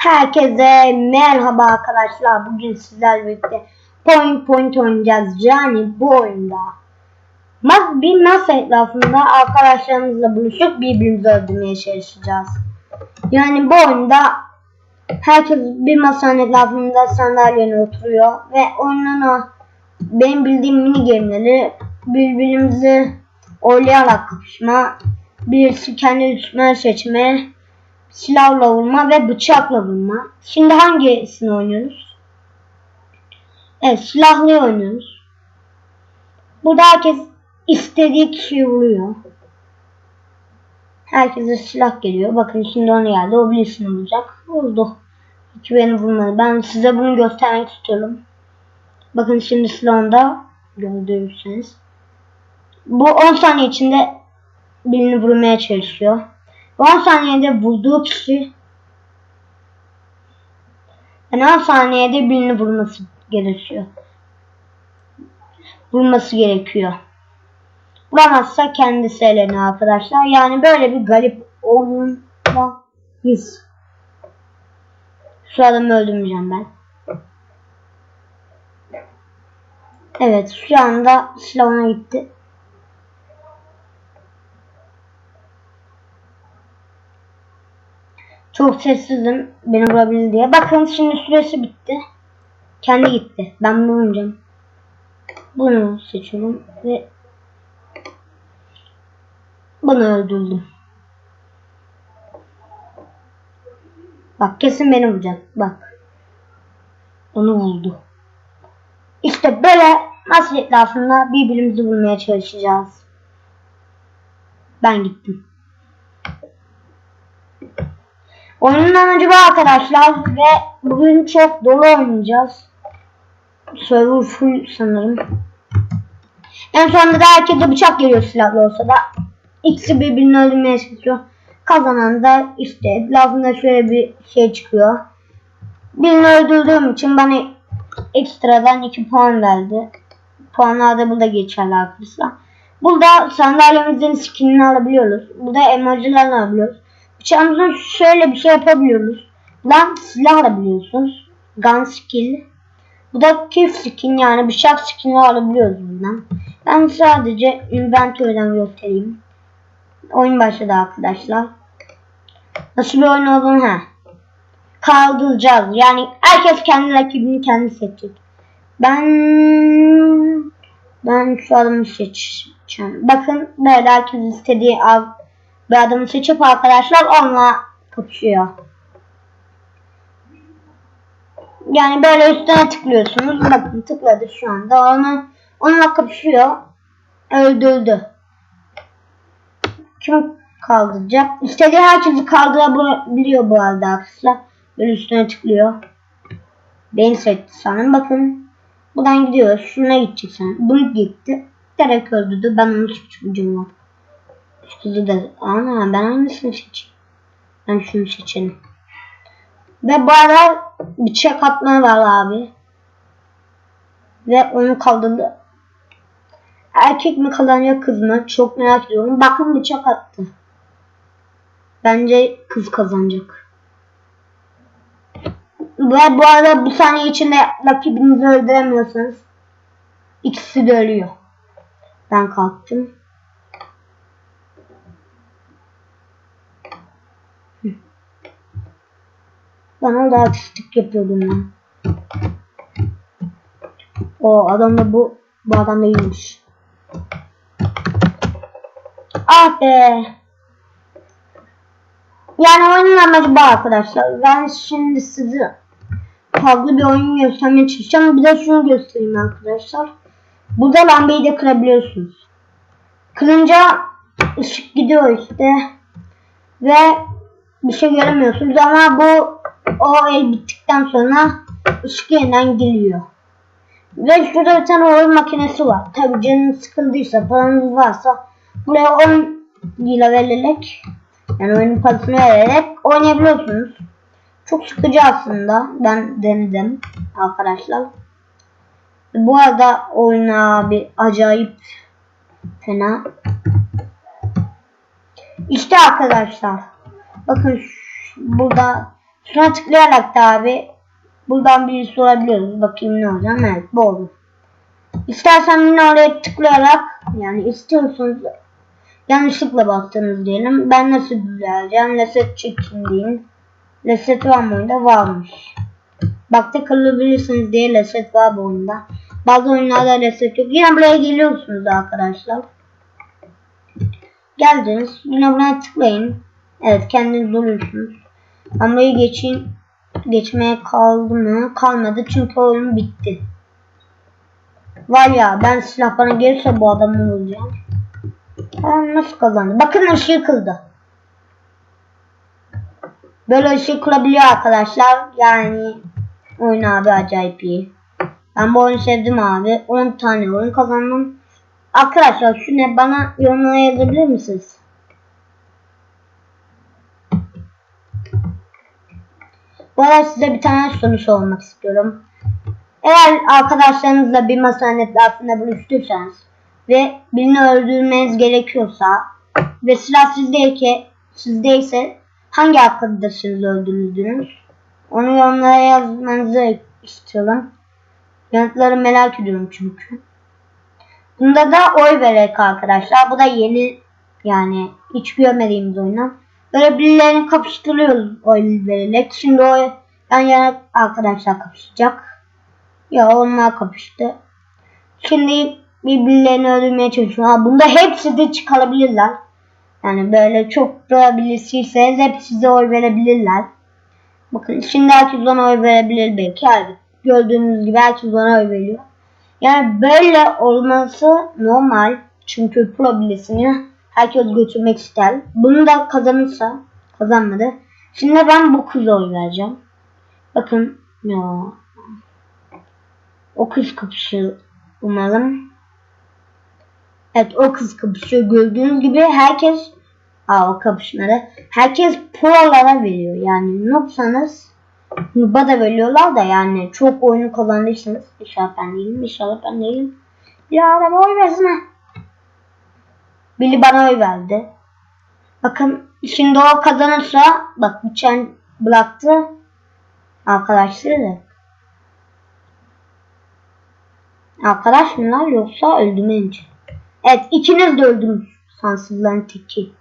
Herkese merhaba arkadaşlar. Bugün sizlerle birlikte point point oynayacağız. Yani bu oyunda bir masa etrafında arkadaşlarımızla buluşup birbirimizi öldürmeye çalışacağız. Yani bu oyunda herkes bir masanın etrafında sandalyene oturuyor ve oyunun benim bildiğim mini game'leri birbirimizi oylayarak kapışma, birisi kendi düşman seçme, silahla vurma ve bıçakla vurma. Şimdi hangisini oynuyoruz? Evet silahlı oynuyoruz. Burada herkes istediği kişiyi vuruyor. Herkese silah geliyor. Bakın şimdi ona geldi. O birisini vuracak. Vurdu. Hiç beni vurmadı. Ben size bunu göstermek istiyorum. Bakın şimdi silahında gördüğünüz Bu 10 saniye içinde birini vurmaya çalışıyor. 10 saniyede vurduğu kişi yani 10 saniyede birini vurması gerekiyor. Vurması gerekiyor. Vuramazsa kendisi eleniyor arkadaşlar. Yani böyle bir garip oyundayız. Şu adamı öldürmeyeceğim ben. Evet şu anda silahına gitti. Çok sessizdim beni vurabilir diye. Bakın şimdi süresi bitti. Kendi gitti. Ben bunu oynayacağım. Bunu seçiyorum ve bunu öldürdüm. Bak kesin beni vuracak. Bak. Onu vurdu. İşte böyle nasıl etrafında birbirimizi vurmaya çalışacağız. Ben gittim. Oyunun amacı bu arkadaşlar ve bugün çok dolu oynayacağız. Server full sanırım. En sonunda da herkese bıçak geliyor silahlı olsa da. İkisi birbirini öldürmeye çalışıyor. Kazanan da işte etrafında şöyle bir şey çıkıyor. Birini öldürdüğüm için bana ekstradan 2 puan verdi. Puanlar da burada geçerli arkadaşlar. Burada sandalyemizin skinini alabiliyoruz. Burada emojiler alabiliyoruz. Bıçağımızın şöyle bir şey yapabiliyoruz. Lan silah alabiliyorsunuz. Gun skill. Bu da kill skin yani bıçak skin'i alabiliyoruz bundan. Ben sadece inventory'den göstereyim. Oyun başladı arkadaşlar. Nasıl bir oyun olduğunu ha. Kaldıracağız. Yani herkes kendi rakibini kendi seçecek. Ben ben şu adamı seçeceğim. Bakın böyle herkes istediği av bir adamı seçip arkadaşlar onunla kapışıyor. Yani böyle üstüne tıklıyorsunuz. Bakın tıkladı şu anda. Onu onunla kapışıyor. Öldürdü. Kim kaldıracak? İstediği herkesi kaldırabiliyor bu arada arkadaşlar. Böyle üstüne tıklıyor. Beni seçti sanırım. Bakın. Buradan gidiyor. Şuna gidecek sanırım. Bunu gitti. Direkt öldürdü. Ben onu suçlayacağım Kızı da ana ben hangisini seçeyim? Ben şunu seçelim. Ve arada bıçak atma var abi. Ve onu kaldırdı. Erkek mi kazanacak kız mı? Çok merak ediyorum. Bakın bıçak attı. Bence kız kazanacak. Ve bu arada bu saniye içinde rakibinizi öldüremiyorsanız ikisi de ölüyor. Ben kalktım. Bana da artistik yapıyordum ya. O adam da bu bu adam da iyiymiş. Ah be. Yani oyunun amacı bu arkadaşlar. Ben şimdi size farklı bir oyun göstermeye çalışacağım. Bir de şunu göstereyim arkadaşlar. Burada lambayı da kırabiliyorsunuz. Kırınca ışık gidiyor işte. Ve bir şey göremiyorsunuz ama bu o el bittikten sonra ışık yeniden geliyor. Ve şurada bir tane oyun makinesi var. Tabi canınız sıkıldıysa, paranız varsa buraya 10 lira verilerek yani oyunun parasını vererek oynayabiliyorsunuz. Çok sıkıcı aslında. Ben denedim arkadaşlar. Bu arada oyun abi acayip fena. İşte arkadaşlar. Bakın burada Şuna tıklayarak da abi buradan bir sorabiliyoruz. Bakayım ne olacak. Evet bu oldu. İstersen yine oraya tıklayarak yani istiyorsunuz yanlışlıkla bastınız diyelim. Ben nasıl düzeleceğim? Reset çekin diyeyim. Reset var mı oyunda? Varmış. Bak tıklayabilirsiniz diye reset var bu oyunda. Bazı oyunlarda reset yok. Yine buraya geliyorsunuz arkadaşlar. Geldiniz. Yine buraya tıklayın. Evet kendiniz buluyorsunuz. Ben burayı geçeyim. Geçmeye kaldı mı? Kalmadı çünkü oyun bitti. Var ya ben silah bana gelirse bu adamı vuracağım. Aa, nasıl kazandı? Bakın ışığı kıldı. Böyle ışığı kılabiliyor arkadaşlar. Yani oyun abi acayip iyi. Ben bu oyunu sevdim abi. 10 tane oyun kazandım. Arkadaşlar şu ne bana yorumlara yazabilir misiniz? Arada size bir tane soru sormak istiyorum. Eğer arkadaşlarınızla bir masanın etrafında buluştuysanız ve birini öldürmeniz gerekiyorsa ve silah sizdeyke, sizdeyse hangi arkadaşınızı öldürdünüz? Onu yorumlara yazmanızı istiyorum. Yanıtları merak ediyorum çünkü. Bunda da oy vererek arkadaşlar. Bu da yeni yani hiç görmediğimiz oyundan. Böyle birilerini kapıştırıyoruz oy vererek. Şimdi o yan yana arkadaşlar kapışacak. Ya onlar kapıştı. Şimdi birbirlerini öldürmeye çalışıyor. Ha, bunda hepsi de çıkarabilirler. Yani böyle çok da birisiyseniz hepsi de oy verebilirler. Bakın şimdi herkes ona oy verebilir belki. Yani gördüğünüz gibi herkes ona oy veriyor. Yani böyle olması normal. Çünkü pro birisini herkes götürmek ister. Bunu da kazanırsa kazanmadı. Şimdi ben bu kıza oy vereceğim. Bakın ya o kız kapışıyor umarım. Evet o kız kapışıyor. Gördüğünüz gibi herkes Aa o kapışmadı. Herkes prolara veriyor. Yani noobsanız Noob'a da veriyorlar da yani çok oyunu kazandıysanız inşallah ben değilim. İnşallah ben değilim. Ya adam oy versin ha. Billy bana oy verdi. Bakın şimdi o kazanırsa bak bıçağını bıraktı. Arkadaşları Arkadaş mılar yoksa öldürmen için? Evet ikiniz de öldünüz. Sansızların teki.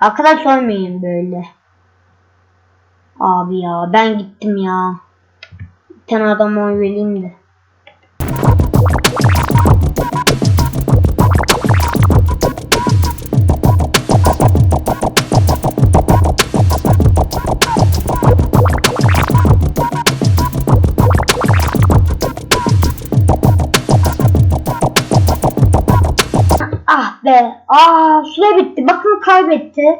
Arkadaş olmayın böyle. Abi ya ben gittim ya. Bir tane adama oy vereyim de. Ah be. Aa süre bitti. Bakın kaybettik.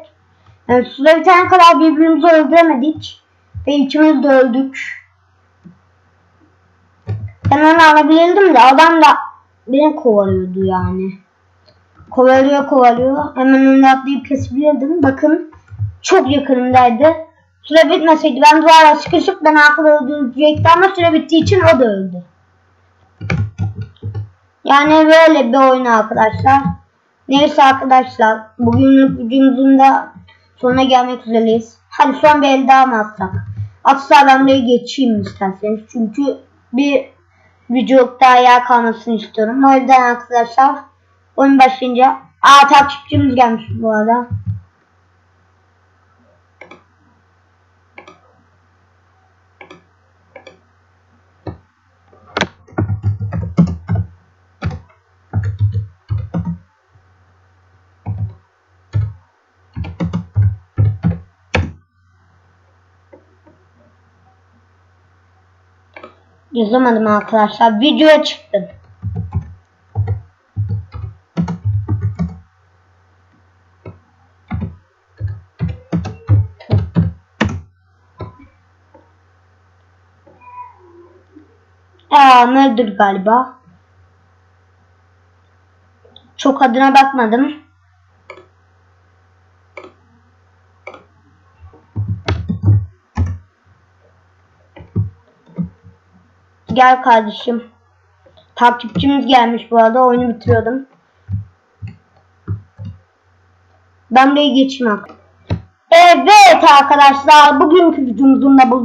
Yani süre bitene kadar birbirimizi öldüremedik. Ve ikimiz de öldük. Ben onu alabilirdim de adam da beni kovalıyordu yani. Kovalıyor kovalıyor. Hemen önüne atlayıp kesebilirdim. Bakın çok yakınındaydı. Süre bitmeseydi ben duvara sıkışıp ben aklı öldürecekti ama süre bittiği için o da öldü. Yani böyle bir oyun arkadaşlar. Neyse arkadaşlar bugünlük videomuzun da sonuna gelmek üzereyiz. Hadi son bir el daha mı atsak? Atsa ben geçeyim isterseniz. Çünkü bir video daha yer kalmasını istiyorum. O yüzden arkadaşlar oyun başlayınca Aa takipçimiz gelmiş bu arada. Yazamadım arkadaşlar. Videoya çıktım. Aa Murder galiba. Çok adına bakmadım. Gel kardeşim. Takipçimiz gelmiş bu arada. Oyunu bitiriyordum. Ben artık. Evet Evet arkadaşlar bugünkü videomuzun da burada